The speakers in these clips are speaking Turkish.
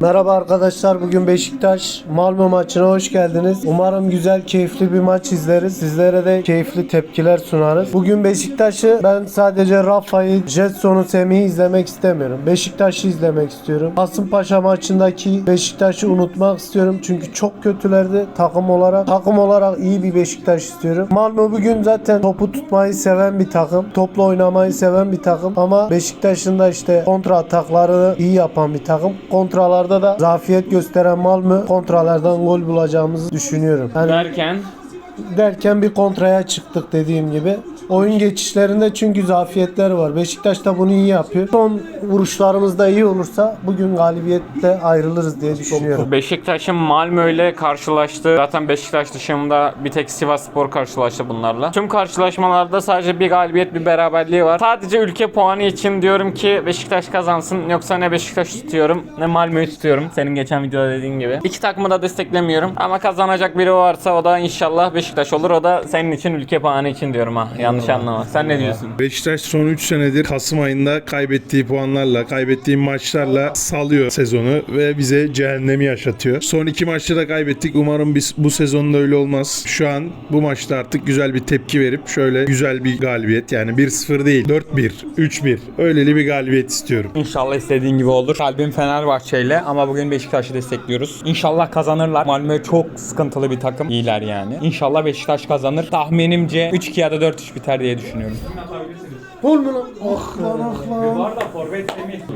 Merhaba arkadaşlar. Bugün Beşiktaş Malmö maçına hoş geldiniz. Umarım güzel, keyifli bir maç izleriz. Sizlere de keyifli tepkiler sunarız. Bugün Beşiktaş'ı ben sadece Rafa'yı, Jetson'u, Semih'i izlemek istemiyorum. Beşiktaş'ı izlemek istiyorum. Kasımpaşa maçındaki Beşiktaş'ı unutmak istiyorum. Çünkü çok kötülerdi takım olarak. Takım olarak iyi bir Beşiktaş istiyorum. Malmö bugün zaten topu tutmayı seven bir takım. Topla oynamayı seven bir takım. Ama Beşiktaş'ın da işte kontra ataklarını iyi yapan bir takım. Kontralarda da zafiyet gösteren Malmö kontralardan gol bulacağımızı düşünüyorum. Yani Derken derken bir kontraya çıktık dediğim gibi. Oyun geçişlerinde çünkü zafiyetler var. Beşiktaş da bunu iyi yapıyor. Son vuruşlarımız da iyi olursa bugün galibiyetle ayrılırız diye düşünüyorum. Beşiktaş'ın Malmö ile karşılaştı. Zaten Beşiktaş dışında bir tek Sivasspor karşılaştı bunlarla. Tüm karşılaşmalarda sadece bir galibiyet bir beraberliği var. Sadece ülke puanı için diyorum ki Beşiktaş kazansın. Yoksa ne Beşiktaş tutuyorum ne Malmö'yü tutuyorum. Senin geçen videoda dediğin gibi. İki takımı da desteklemiyorum. Ama kazanacak biri varsa o da inşallah Beşiktaş olur. O da senin için ülke puanı için diyorum ha. Yanlış anlama. Sen ne diyorsun? Beşiktaş son 3 senedir Kasım ayında kaybettiği puanlarla, kaybettiği maçlarla salıyor sezonu ve bize cehennemi yaşatıyor. Son iki maçta da kaybettik. Umarım biz bu sezonda öyle olmaz. Şu an bu maçta artık güzel bir tepki verip şöyle güzel bir galibiyet yani 1-0 değil 4-1, 3-1 öyleli bir galibiyet istiyorum. İnşallah istediğin gibi olur. Kalbim Fenerbahçe'yle ama bugün Beşiktaş'ı destekliyoruz. İnşallah kazanırlar. Malmö çok sıkıntılı bir takım. İyiler yani. İnşallah Beşiktaş kazanır. Tahminimce 3-2 ya da 4-3 biter diye düşünüyorum. Gol mü lan? Ah lan ah lan.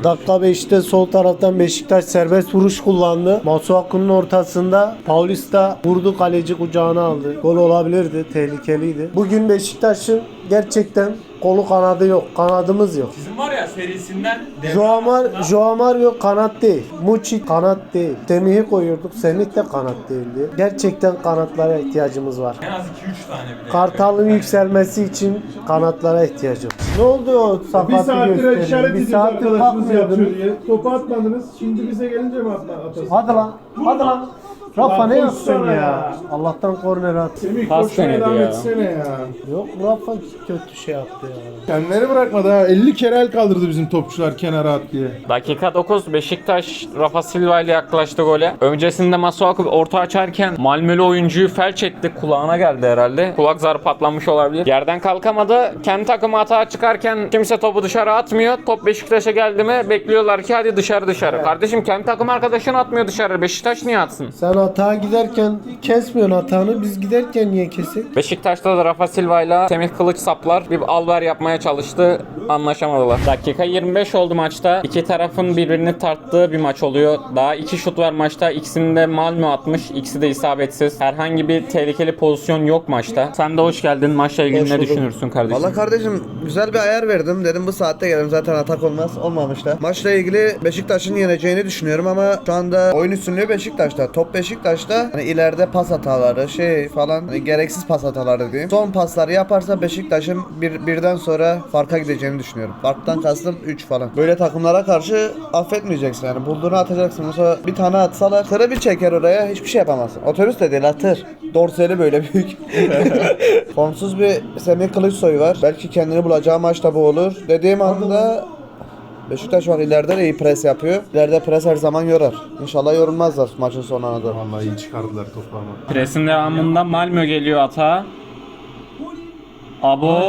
Dakika 5'te sol taraftan Beşiktaş serbest vuruş kullandı. Masuaku'nun ortasında Paulista vurdu kaleci kucağına aldı. Gol olabilirdi. Tehlikeliydi. Bugün Beşiktaş'ın gerçekten kolu kanadı yok. Kanadımız yok. Bizim var ya serisinden Joamar, Joamar yok kanat değil. Muçi kanat değil. Semih'i koyuyorduk. Semih de kanat değildi. Gerçekten kanatlara ihtiyacımız var. En az 2-3 tane bile. Kartal'ın yükselmesi için kanatlara ihtiyacı var. Ne oldu o Bir sakatı saattir işaret Bir ediyoruz saattir arkadaşımız yapıyor diye. Topu atmadınız. Şimdi bize gelince mi atla atasın? Hadi lan. Hadi lan. Rafa ne koşsana ya? ya. Allah'tan korner at. Semih Pas koşmaya denedi devam ya. etsene ya. Yok Rafa kötü şey yaptı ya. Kendileri bırakmadı ha. 50 kere el kaldırdı bizim topçular kenara at diye. Dakika 9 Beşiktaş Rafa Silva ile yaklaştı gole. Öncesinde Masuaku orta açarken Malmö'lü oyuncuyu felç etti. Kulağına geldi herhalde. Kulak zarı patlamış olabilir. Yerden kalkamadı. Kendi takımı hata çıkarken kimse topu dışarı atmıyor. Top Beşiktaş'a geldi mi bekliyorlar ki hadi dışarı dışarı. Kardeşim kendi takım arkadaşın atmıyor dışarı. Beşiktaş niye atsın? Sen hata giderken kesmiyorsun hatanı. Biz giderken niye kesik? Beşiktaş'ta da Rafa Silva ile Semih Kılıç saplar bir alver yapmaya çalıştı. Anlaşamadılar. Dakika 25 oldu maçta. İki tarafın birbirini tarttığı bir maç oluyor. Daha iki şut var maçta. İkisini de Malmö atmış. İkisi de isabetsiz. Herhangi bir tehlikeli pozisyon yok maçta. Sen de hoş geldin. Maçla ilgili ne düşünürsün kardeşim? Valla kardeşim güzel bir ayar verdim. Dedim bu saatte gelelim zaten atak olmaz. Olmamış da. Maçla ilgili Beşiktaş'ın yeneceğini düşünüyorum ama şu anda oyun üstünlüğü Beşiktaş'ta. Top Beşiktaş'ta. Hani ileride pas hataları şey falan hani gereksiz pas hataları diyeyim. Son pasları yaparsa Beşiktaş'ın bir, birden sonra farka gideceğini düşünüyorum. Farktan kastım 3 falan. Böyle takımlara karşı affetmeyeceksin yani. Bulduğunu atacaksın. Mesela bir tane atsalar tırı bir çeker oraya hiçbir şey yapamazsın. Otobüs de değil ha tır. Dorseli böyle büyük. Formsuz bir Semih Kılıçsoy var. Belki kendini bulacağı maçta bu olur. Dediğim anda Beşiktaş var ileride de iyi pres yapıyor. İleride pres her zaman yorar. İnşallah yorulmazlar maçın sonuna doğru. Vallahi iyi çıkardılar topu ama. Presin devamında Malmö geliyor ata. Abo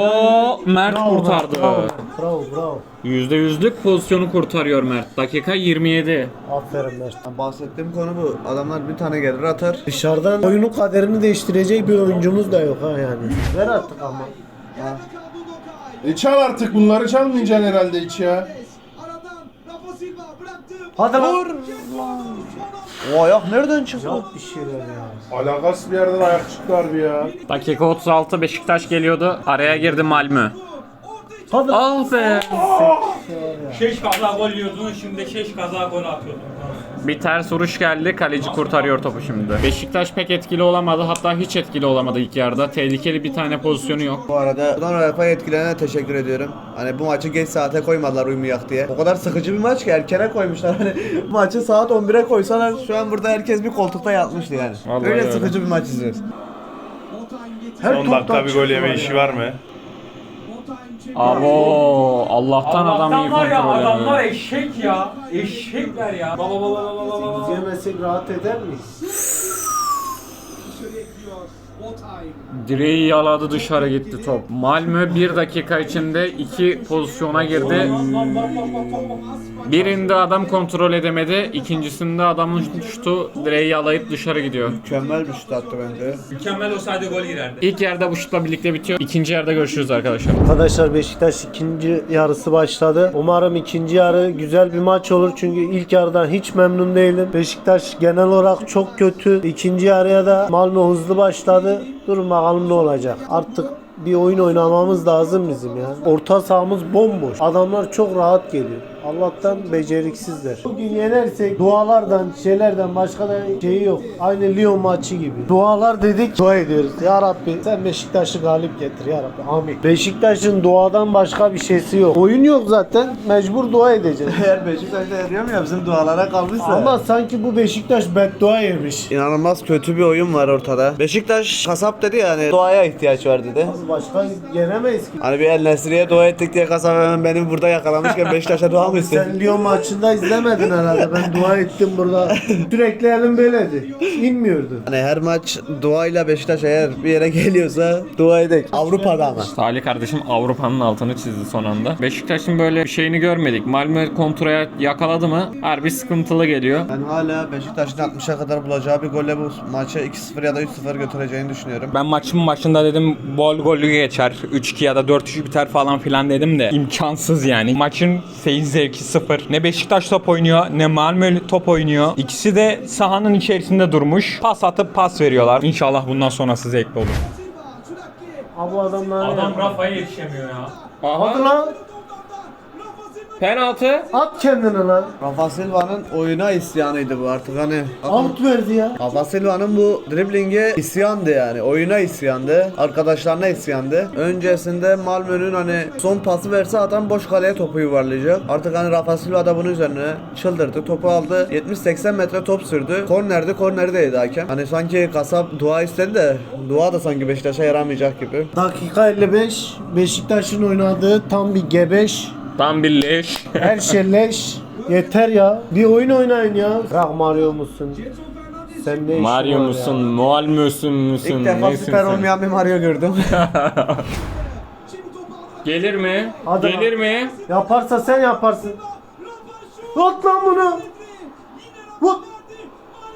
Mert kurtardı. Bravo, bravo, bravo. %100'lük pozisyonu kurtarıyor Mert. Dakika 27. Aferin Mert. Bahsettiğim konu bu. Adamlar bir tane gelir atar. Dışarıdan oyunun kaderini değiştirecek bir oyuncumuz da yok ha yani. Ver artık ama. E çal artık bunları çalmayacaksın herhalde hiç ya. Hadi lan. O ayak nereden çıktı? Yap bir şeyler ya. Alakasız bir yerden ayak çıktı harbi ya. Dakika 36 Beşiktaş geliyordu. Araya girdi Malmö. Hadi. Ah be. Şeş kaza gol yiyordun şimdi şeş kaza gol atıyordun. Bir ters vuruş geldi. Kaleci kurtarıyor topu şimdi. Beşiktaş pek etkili olamadı. Hatta hiç etkili olamadı ilk yarıda. Tehlikeli bir tane pozisyonu yok. Bu arada buradan UEFA yetkililerine teşekkür ediyorum. Hani bu maçı geç saate koymadılar uyumayak diye. O kadar sıkıcı bir maç ki erkene koymuşlar. Hani bu maçı saat 11'e koysalar şu an burada herkes bir koltukta yatmıştı yani. Vallahi öyle öyle. sıkıcı bir maç izliyoruz. Her Son dakika bir gol yeme işi var mı? Abo Allah'tan adam iyi var ya kontrol adamlar ediyor. eşek ya. Eşekler ya. Baba baba baba baba. Yemesek rahat eder miyiz? Direği yaladı dışarı gitti top. Malmö bir dakika içinde iki pozisyona girdi. Birinde adam kontrol edemedi. ikincisinde adamın şutu direği yalayıp dışarı gidiyor. Mükemmel bir şut attı bence. Mükemmel olsaydı gol girerdi. İlk yarıda bu şutla birlikte bitiyor. İkinci yarıda görüşürüz arkadaşlar. Arkadaşlar Beşiktaş ikinci yarısı başladı. Umarım ikinci yarı güzel bir maç olur. Çünkü ilk yarıdan hiç memnun değilim. Beşiktaş genel olarak çok kötü. İkinci yarıya da Malmö hızlı başladı. Durun bakalım ne olacak. Artık bir oyun oynamamız lazım bizim ya. Orta sahamız bomboş. Adamlar çok rahat geliyor. Allah'tan beceriksizler. Bugün yenersek dualardan, şeylerden başka da şeyi yok. Aynı Lyon maçı gibi. Dualar dedik, dua ediyoruz. Ya Rabbi sen Beşiktaş'ı galip getir ya Rabbi. Amin. Beşiktaş'ın duadan başka bir şeysi yok. Oyun yok zaten. Mecbur dua edeceğiz. Eğer Beşiktaş'ta eriyor mu ya bizim dualara kalmışsa. Ama sanki bu Beşiktaş beddua yemiş. İnanılmaz kötü bir oyun var ortada. Beşiktaş kasap dedi yani duaya ihtiyaç var dedi. Başka yenemeyiz ki. Hani bir El Nesri'ye dua ettik diye kasap hemen beni burada yakalamışken Beşiktaş'a dua istedim? Sen Lyon maçında izlemedin herhalde. Ben dua ettim burada. Sürekli elim böyleydi. İnmiyordu. Hani her maç duayla Beşiktaş eğer bir yere geliyorsa dua edek. Avrupa'da ama. Salih kardeşim Avrupa'nın altını çizdi son anda. Beşiktaş'ın böyle bir şeyini görmedik. Malmö kontraya yakaladı mı harbi sıkıntılı geliyor. Ben hala Beşiktaş'ın 60'a kadar bulacağı bir golle bu maçı 2-0 ya da 3-0 götüreceğini düşünüyorum. Ben maçın başında dedim bol gollü geçer. 3-2 ya da 4-3 biter falan filan dedim de imkansız yani. Maçın seyir zevki sıfır. Ne Beşiktaş top oynuyor ne Malmö top oynuyor. İkisi de sahanın içerisinde durmuş. Pas atıp pas veriyorlar. İnşallah bundan sonrası zevkli olur. Abi adamlar Adam Rafa'ya yetişemiyor ya. Hadi lan. Penaltı. At kendini lan. Rafa Silva'nın oyuna isyanıydı bu artık hani. Out verdi ya. Rafa Silva'nın bu driblinge isyandı yani. Oyuna isyandı. Arkadaşlarına isyandı. Öncesinde Malmö'nün hani son pası verse adam boş kaleye topu yuvarlayacak. Artık hani Rafa Silva da bunun üzerine çıldırdı. Topu aldı. 70-80 metre top sürdü. Kornerdi. Korneri değdi hakem. Hani sanki kasap dua istedi de dua da sanki Beşiktaş'a yaramayacak gibi. Dakika 55. Beşiktaş'ın oynadığı tam bir gebeş. Tam bir leş. Her şey leş. Yeter ya. Bir oyun oynayın ya. Bırak Mario musun? Sen ne işin Mario var musun? ya? Mualmösün müsün? İlk defa Neysin süper sen? olmayan bir Mario gördüm. Gelir mi? Hadi Gelir lan. mi? Yaparsa sen yaparsın. At lan bunu. Vur.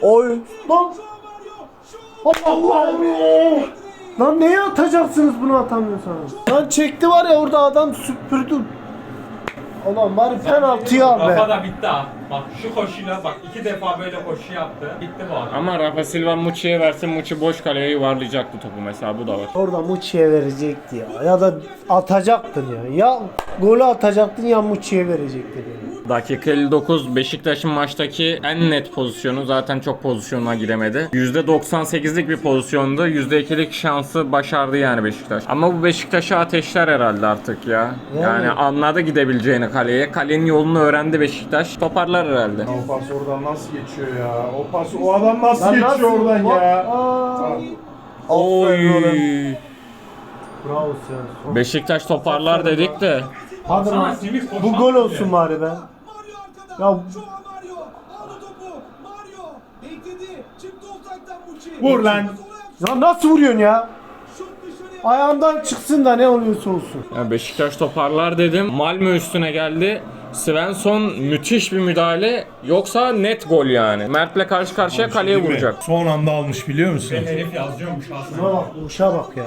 Oy. Lan. Allah Allah. Lan neye atacaksınız bunu atamıyorsanız? Lan çekti var ya orada adam süpürdü. Ulan bari penaltıyı al Rafa be. da bitti ha. Bak şu koşuyla bak iki defa böyle koşu yaptı. Bitti bu adam. Ama Rafa Silva Muçi'ye verse Muçi boş kaleye yuvarlayacaktı topu mesela bu da var. Orada Muçi'ye verecekti ya. Ya da atacaktın ya. Ya golü atacaktın ya Muçi'ye verecektin ya. Dakika 59 Beşiktaş'ın maçtaki en net pozisyonu zaten çok pozisyonuna giremedi. %98'lik bir pozisyondu. %2'lik şansı başardı yani Beşiktaş. Ama bu Beşiktaş'ı ateşler herhalde artık ya. Yani, Yani- anladı gidebileceğini kaleye. Kalenin yolunu öğrendi Beşiktaş. Toparlar herhalde. O pas oradan nasıl geçiyor ya? O pas o adam nasıl Lan geçiyor nasıl- oradan Bak- ya? Aa. Oy. Bravo. Beşiktaş toparlar dedik de. Hadi lan. Bu gol olsun bari be. Ya Vur lan. Ya nasıl vuruyorsun ya? Ayağından çıksın da ne oluyorsa olsun. Ya Beşiktaş toparlar dedim. Malmö üstüne geldi. Svensson müthiş bir müdahale. Yoksa net gol yani. Mert'le karşı karşıya kaleye vuracak. Son anda almış biliyor musun? Herif yazıyormuş aslında. Şuna bak, vuruşa bak ya.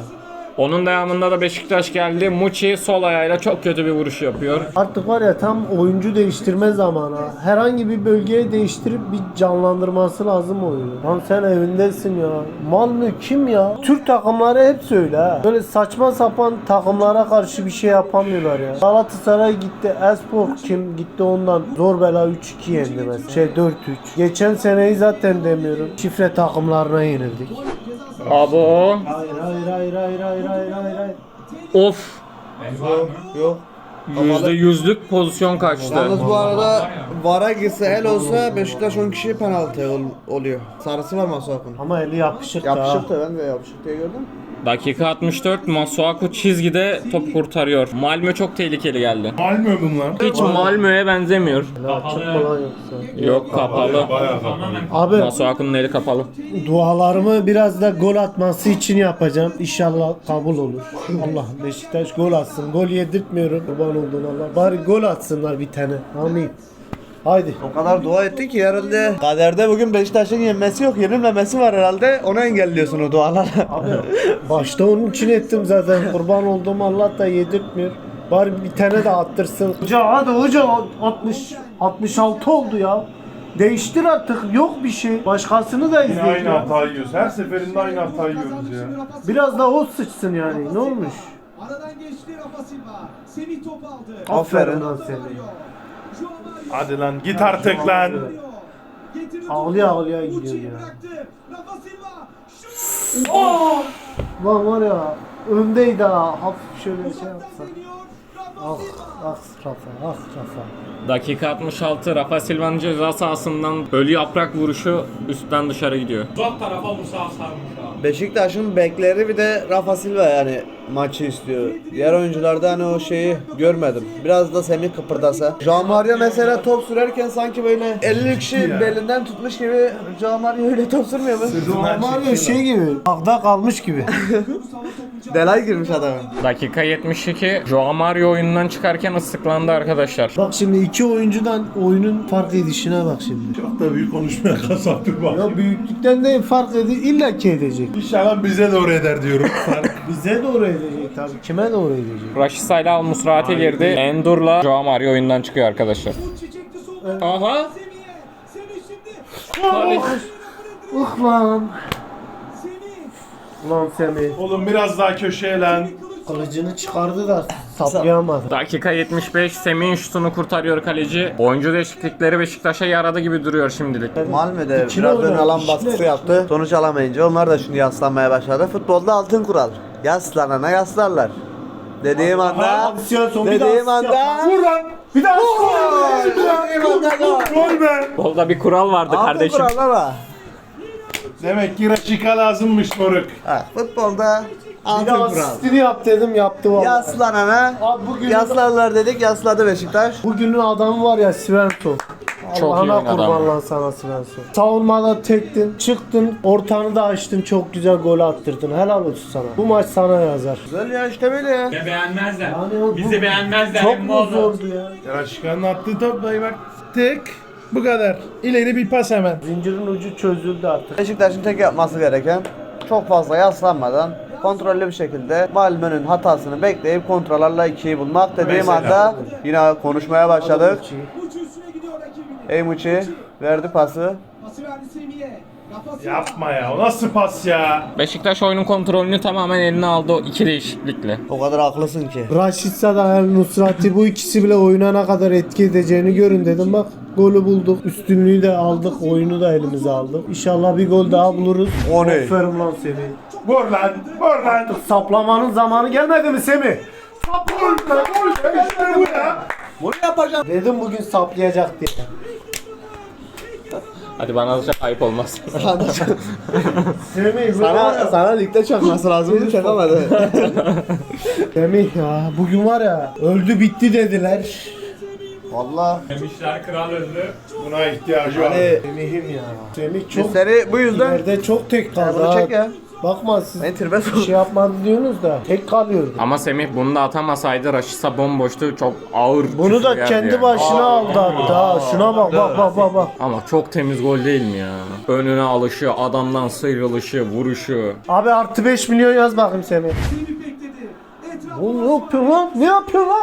Onun devamında da Beşiktaş geldi. Muçi sol ayağıyla çok kötü bir vuruş yapıyor. Artık var ya tam oyuncu değiştirme zamanı. ha. Herhangi bir bölgeye değiştirip bir canlandırması lazım oyunu. Lan sen evindesin ya. Malmö kim ya? Türk takımları hep öyle ha. Böyle saçma sapan takımlara karşı bir şey yapamıyorlar ya. Galatasaray gitti. Espor kim gitti ondan. Zor bela 3-2 yendi mesela. Şey 4-3. Geçen seneyi zaten demiyorum. Şifre takımlarına yenildik. Abo. Hayır hayır hayır hayır hayır hayır hayır. hayır. Of. Mı? Yok. Yüzde yüzlük pozisyon kaçtı. Yalnız bu arada VAR'a gitse el olsa Beşiktaş 10 kişi penaltı ol- oluyor. Sarısı var Masuak'ın. Ama eli yapışık, da. ha. Yapışık da ben de yapışık diye gördüm. Dakika 64 Masuaku çizgide top kurtarıyor. Malmö çok tehlikeli geldi. Malmö bunlar. Hiç Malmö'ye benzemiyor. Yoksa? Yok kapalı. Abi Masuaku'nun eli kapalı. dualarımı biraz da gol atması için yapacağım. İnşallah kabul olur. Allah Beşiktaş gol atsın. Gol yedirtmiyorum. Kurban olduğun Allah. Bari gol atsınlar bir tane. Amin. Haydi. O kadar dua ettik ki herhalde kaderde bugün Beşiktaş'ın yenmesi yok yenilmemesi var herhalde onu engelliyorsun o dualarla. Abi başta onun için ettim zaten. Kurban olduğum Allah da yedirtmiyor. Bari bir tane de attırsın. Hoca hadi hoca 60 66 oldu ya. Değiştir artık. Yok bir şey. Başkasını da Yine izleyin. aynı hatayı yiyoruz. Her seferinde aynı hatayı yiyoruz ya. Biraz da o sıçsın yani. Ne olmuş? Aradan geçti Rafa Silva. Semih top aldı. Aferin lan seni. Hadi lan git artık lan. Topu. ağlaya gidiyor ya. Lan var ya öndeydi ha. Hafif şöyle şey Uzaktan yapsa. Ah ah Rafa ah Rafa. Dakika 66 Rafa Silva'nın ceza sahasından ölü yaprak vuruşu üstten dışarı gidiyor. Uzak tarafa Musa sarmış abi. Beşiktaş'ın bekleri bir de Rafa Silva yani maçı istiyor. Diğer oyuncularda hani o şeyi görmedim. Biraz da Semih kıpırdasa. Jean Mario mesela top sürerken sanki böyle 50 kişi belinden tutmuş gibi Jean Mario öyle top sürmüyor mu? Ya şey gibi. Akda kalmış gibi. Delay girmiş adamın. Dakika 72 Joao Mario oyundan çıkarken ıslıklandı arkadaşlar. Bak şimdi iki oyuncudan oyunun fark edişine bak şimdi. Çok da büyük konuşmaya kasap bir bak. Ya büyüklükten de fark edi illa ki edecek. İnşallah bize doğru eder diyorum. Fark. Bize doğru edecek tabii. Kime doğru edecek? Raşit ile Al Musrati girdi. Endur'la Joao Mario oyundan çıkıyor arkadaşlar. Aha. Uh lan. Ulan Semih. Oğlum biraz daha köşeye lan. Kılıcını çıkardı da saplayamadı. Dakika 75 Semih'in şutunu kurtarıyor kaleci. Oyuncu değişiklikleri Beşiktaş'a yaradı gibi duruyor şimdilik. Malmö'de İkili biraz ön oynadı, alan baskısı yaptı. Sonuç alamayınca onlar da şimdi yaslanmaya başladı. Futbolda altın kural. Yaslanana yaslarlar. Dediğim anda Aksiyon son bir Dediğim anda Vur lan. Bir daha Dediğim anda gol. Gol be. Golda bir kural vardı Altın kardeşim. kural ama. Demek ki Raşika lazımmış moruk. Ha, futbolda altın de kural. asistini yap dedim yaptı valla. Yaslanana Abi bugün yaslarlar dedik yasladı Beşiktaş. Bugünün adamı var ya Svensson. Çok iyi Allah'ına oynadı kurban ama. lan sana Svensson. Savunmada tektin, çıktın, ortanı da açtın, çok güzel gol attırdın. Helal olsun sana. Bu maç sana yazar. Güzel ya işte böyle ya. Ne beğenmezler. Yani o- Bizi beğenmezler. Çok mu oğlum. zordu ya? Raşika'nın attığı top dayı bak. Tık. Bu kadar. İleri bir pas hemen. Zincirin ucu çözüldü artık. Beşiktaş'ın tek yapması gereken çok fazla yaslanmadan kontrollü bir şekilde Malmö'nün hatasını bekleyip kontrollerle ikiyi bulmak dediğim Mesela. anda yine konuşmaya başladık. Eymuçi verdi pası. Yapma ya. O nasıl pas ya? Beşiktaş oyunun kontrolünü tamamen eline aldı o iki değişiklikle. O kadar haklısın ki. Raşit Sada El Nusrati bu ikisi bile oyuna ne kadar etki edeceğini görün dedim. Bak golü bulduk. Üstünlüğü de aldık. Oyunu da elimize aldık. İnşallah bir gol daha buluruz. O ne? Aferin lan Semih. Vur lan. Vur lan. Saplamanın zamanı gelmedi mi Semih? Gol be. Gol be. İşte bu ya. Bunu yapacağım. Dedim bugün saplayacak diye. Hadi bana alacak ayıp olmaz. Semih Sana, sana ligde çakması lazımdı çakamadı. Semih ya bugün var ya öldü bitti dediler. Valla. Demişler kral öldü. Buna ihtiyacı var. Hani Semih'im ya. Semih biz çok seni bu yüzden ileride çok tek kaldı. bunu ha. çek ya. Bakma siz Beni tribe bir şey yapmadı diyorsunuz da tek kalıyordu. Ama Semih bunu da atamasaydı Raşitsa bomboştu. Çok ağır. Bunu küfür da yerdi kendi yani. başına aldı hatta. Şuna bak bak bak bak bak. Ama çok temiz gol değil mi ya? Önüne alışı, adamdan sıyrılışı, vuruşu. Abi artı 5 milyon yaz bakayım Semih. Semih bekledi. Etrafı Oğlum ne yapıyorsun lan? Ne yapıyorsun lan?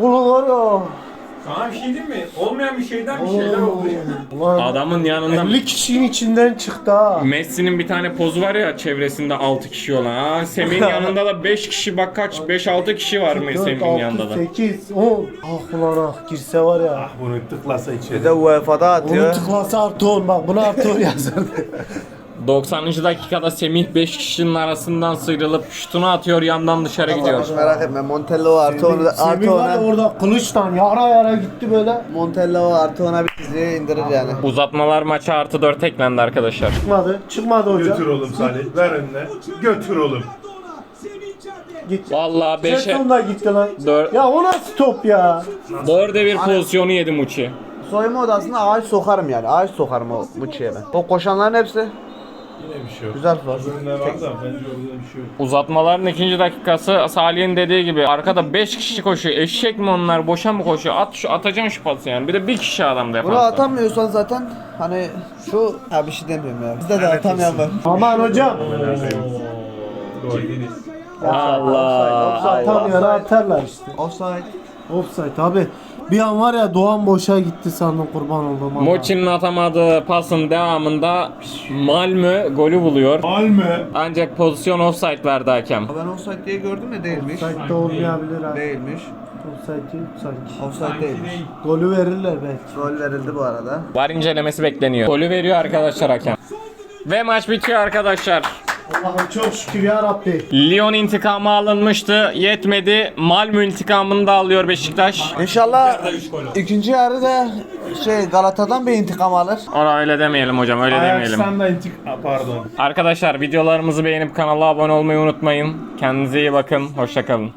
Ulan var ya. Sana bir şey diyeyim mi? Olmayan bir şeyden bir şeyler oldu ya. Ulan Adamın yanında 50 kişinin içinden çıktı ha. Messi'nin bir tane pozu var ya çevresinde 6 kişi olan. Ha, Semih'in yanında da 5 kişi bak kaç 5-6 kişi var mı 4, Semih'in 6, yanında da. 8, 10. Ah ulan ah girse var ya. Bunu tıklasa Bir içeri. de UEFA'da Bunu atıyor. tıklasa artı 10 bak buna artı 10 yazardı. 90. dakikada Semih 5 kişinin arasından sıyrılıp şutunu atıyor yandan dışarı gidiyor. Merak etme Montello artı onu Semih artı var ya ona orada kılıçtan yara yara gitti böyle. Montello artı ona bir diziye indirir yani. Uzatmalar maça artı 4 eklendi arkadaşlar. Çıkmadı. Çıkmadı hocam. Götür oğlum Salih. Ver önüne. Götür oğlum. Maradona. Semih içeride. Git. Vallahi 5'e Jetson da gitti lan. 4 Ya o nasıl top ya? 4'e 1 pozisyonu yedi Muçi. Soyunma odasına ağaç sokarım yani. Ağaç sokarım o bu çiğe ben. O koşanların hepsi Bir şey yok. güzel var. Önüne var da bence orada bir şey yok. Uzatmaların ikinci dakikası Salih'in dediği gibi arkada 5 kişi koşuyor. Eşek mi onlar? Boşa mı koşuyor? At şu atacaksın şu pası yani. Bir de bir kişi adam Bunu defansta. atamıyorsan zaten hani şu ha bir şey demiyorum ya. Bizde de atamayan var. Aman hocam. Allah. Tam yana atarlar işte. Offside. Offside abi. Bir an var ya Doğan boşa gitti sandım kurban oldum. ama. Moçi'nin atamadığı pasın devamında Malmö golü buluyor. Alme. Ancak pozisyon offside verdi hakem. Ben offside diye gördüm de değilmiş. Offside de olmayabilir abi. Değilmiş. Offside değil sanki. Offside değilmiş. Golü verirler belki. Gol verildi bu arada. Var incelemesi bekleniyor. Golü veriyor arkadaşlar hakem. Ve maç bitiyor arkadaşlar. Allah'ım çok şükür ya Rabbi. Lyon intikamı alınmıştı. Yetmedi. Malmö intikamını da alıyor Beşiktaş. İnşallah ikinci yarıda şey Galata'dan bir intikam alır. Ona öyle demeyelim hocam öyle demeyelim. Ajax'tan da Pardon. Arkadaşlar videolarımızı beğenip kanala abone olmayı unutmayın. Kendinize iyi bakın. Hoşçakalın.